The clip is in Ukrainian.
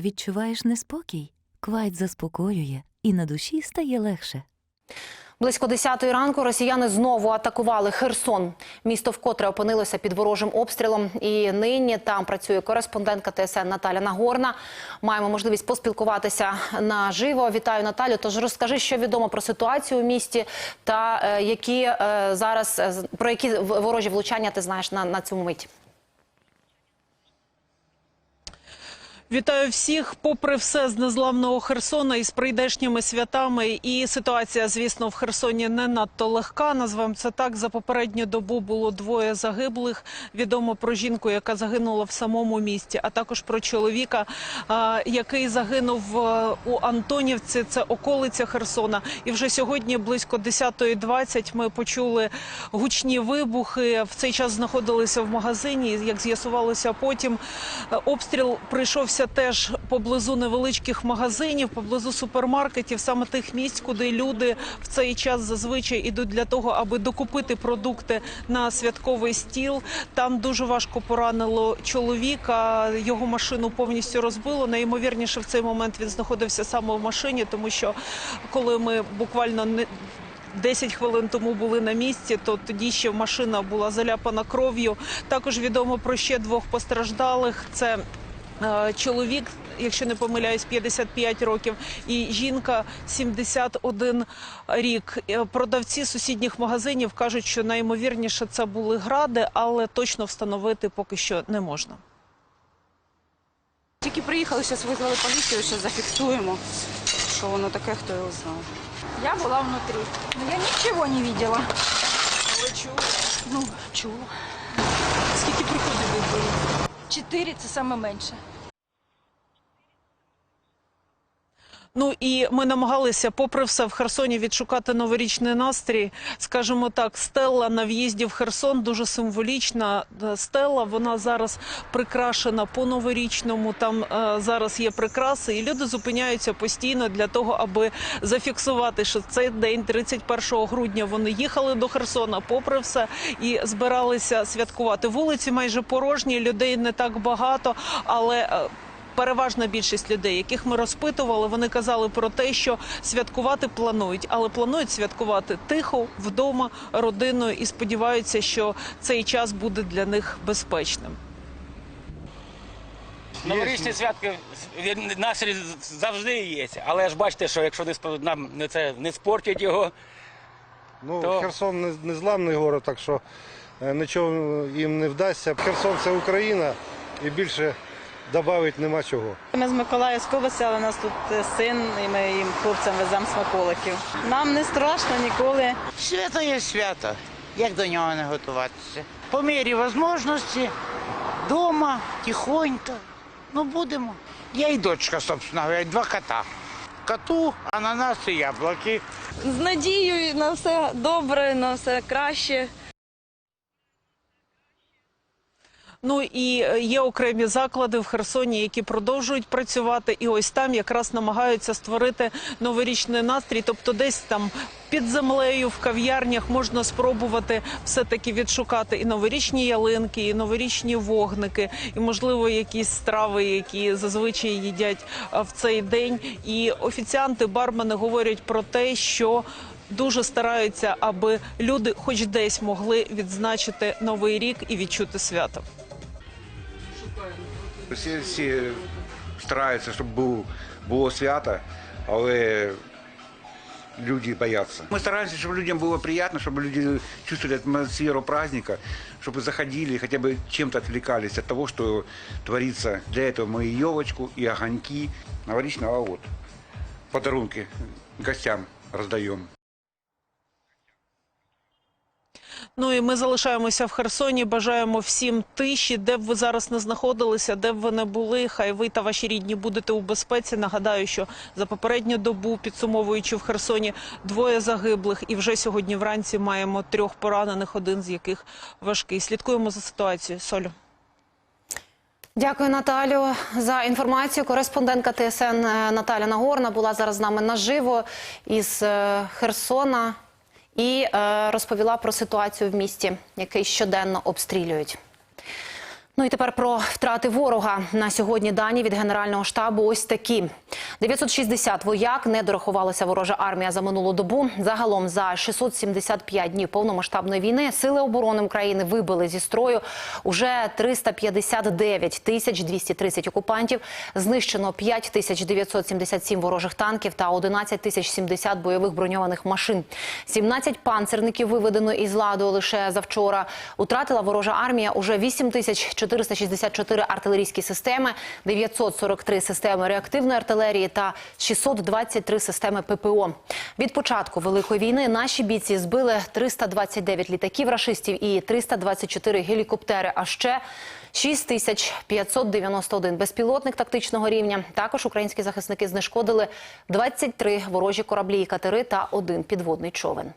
Відчуваєш неспокій? Квайт заспокоює, і на душі стає легше. Близько 10 ранку росіяни знову атакували Херсон. Місто вкотре опинилося під ворожим обстрілом. І нині там працює кореспондентка ТСН Наталя Нагорна. Маємо можливість поспілкуватися наживо. Вітаю Наталю. Тож розкажи, що відомо про ситуацію у місті та е, які е, зараз е, про які ворожі влучання ти знаєш на, на цьому мить. Вітаю всіх. Попри все з незламного Херсона і з прийдешніми святами. І ситуація, звісно, в Херсоні не надто легка. Назвемо це так. За попередню добу було двоє загиблих. Відомо про жінку, яка загинула в самому місті, а також про чоловіка, який загинув е, у Антонівці. Це околиця Херсона. І вже сьогодні, близько 10.20, ми почули гучні вибухи. В цей час знаходилися в магазині. Як з'ясувалося потім, е, обстріл прийшовся теж поблизу невеличких магазинів, поблизу супермаркетів, саме тих місць, куди люди в цей час зазвичай ідуть для того, аби докупити продукти на святковий стіл. Там дуже важко поранило чоловіка. Його машину повністю розбило. Найімовірніше в цей момент він знаходився саме в машині, тому що коли ми буквально не 10 хвилин тому були на місці, то тоді ще машина була заляпана кров'ю. Також відомо про ще двох постраждалих. Це чоловік, якщо не помиляюсь, 55 років, і жінка 71 рік. Е, Продавці сусідніх магазинів кажуть, що найімовірніше це були гради, але точно встановити поки що не можна. Тільки приїхали, зараз визвали поліцію, зараз зафіксуємо, що воно таке, хто його знає. Я была внутри, но я ничего не видела. Ну, чула. Скільки приходів було? Чотири це саме менше. Ну і ми намагалися, попри все, в Херсоні відшукати новорічний настрій. Скажімо так, стела на в'їзді в Херсон дуже символічна. Е, Стела вона зараз прикрашена по новорічному. Там е, зараз є прикраси, і люди зупиняються постійно для того, аби зафіксувати, що цей день, 31 грудня, вони їхали до Херсона, попри все, і збиралися святкувати. Вулиці майже порожні, людей не так багато, але. Переважна більшість людей, яких ми розпитували, вони казали про те, що святкувати планують, але планують святкувати тихо, вдома, родиною і сподіваються, що цей час буде для них безпечним. Новорічні святки настрій завжди є. Але ж бачите, що якщо нам не це не спортять його, Ну, То- Херсон не, не зламний город, так що е, нічого їм не вдасться. Херсон це Україна і більше додати нема чого. Ми з Миколаївської області, але у нас тут е, син, і ми їм хлопцям веземо смаколиків. Нам не страшно ніколи. Свято є свято. Як до нього не готуватися? По мірі можливості, вдома, тихонько. Ну будемо. Я і дочка, собственно говоря, два кота. Коту, ананас і яблуки. з надією на все добре, на все краще. Ну і е, є окремі заклади в Херсоні, які продовжують працювати, і ось там якраз намагаються створити новорічний настрій. Тобто, десь там під землею в кав'ярнях можна спробувати все таки відшукати і новорічні ялинки, і новорічні вогники, і можливо якісь страви, які зазвичай їдять е, в цей день. І офіціанти, бармени говорять про те, що Дуже стараються, аби люди, хоч десь, могли відзначити новий рік і відчути свято. Всі, всі стараються, щоб був, було свято, але люди бояться. Ми стараємося, щоб людям було приємно, щоб люди чувствовали атмосферу праздника, чтобы заходили, хотя бы чем-то отвлекались от того, что творится. Для этого мы и елочку, и огоньки. Новорічного вот подарунки гостям раздаем. Ну і ми залишаємося в Херсоні. Бажаємо всім тиші, де б ви зараз не знаходилися, де б ви не були. Хай ви та ваші рідні будете у безпеці. Нагадаю, що за попередню добу, підсумовуючи в Херсоні, двоє загиблих, і вже сьогодні вранці маємо трьох поранених, один з яких важкий. Слідкуємо за ситуацією. Солю. Дякую, Наталю, за інформацію. Кореспондентка ТСН е, Наталя Нагорна була зараз з нами наживо із е, Херсона і е, розповіла про ситуацію в місті, який щоденно обстрілюють. Ну і тепер про втрати ворога. На сьогодні дані від Генерального штабу ось такі. 960 вояк не дорахувалася ворожа армія за минулу добу. Загалом за 675 днів повномасштабної війни сили оборони України вибили зі строю уже 359 тисяч 230 окупантів. Знищено 5 тисяч 977 ворожих танків та 11 тисяч 70 бойових броньованих машин. 17 панцерників виведено із ладу лише завчора. Утратила ворожа армія уже 8 тисяч 464 артилерійські системи, 943 системи реактивної артилерії та 623 системи ППО. Від початку великої війни наші бійці збили 329 літаків рашистів і 324 гелікоптери. А ще 6591 безпілотник тактичного рівня. Також українські захисники знешкодили 23 ворожі кораблі катери та один підводний човен.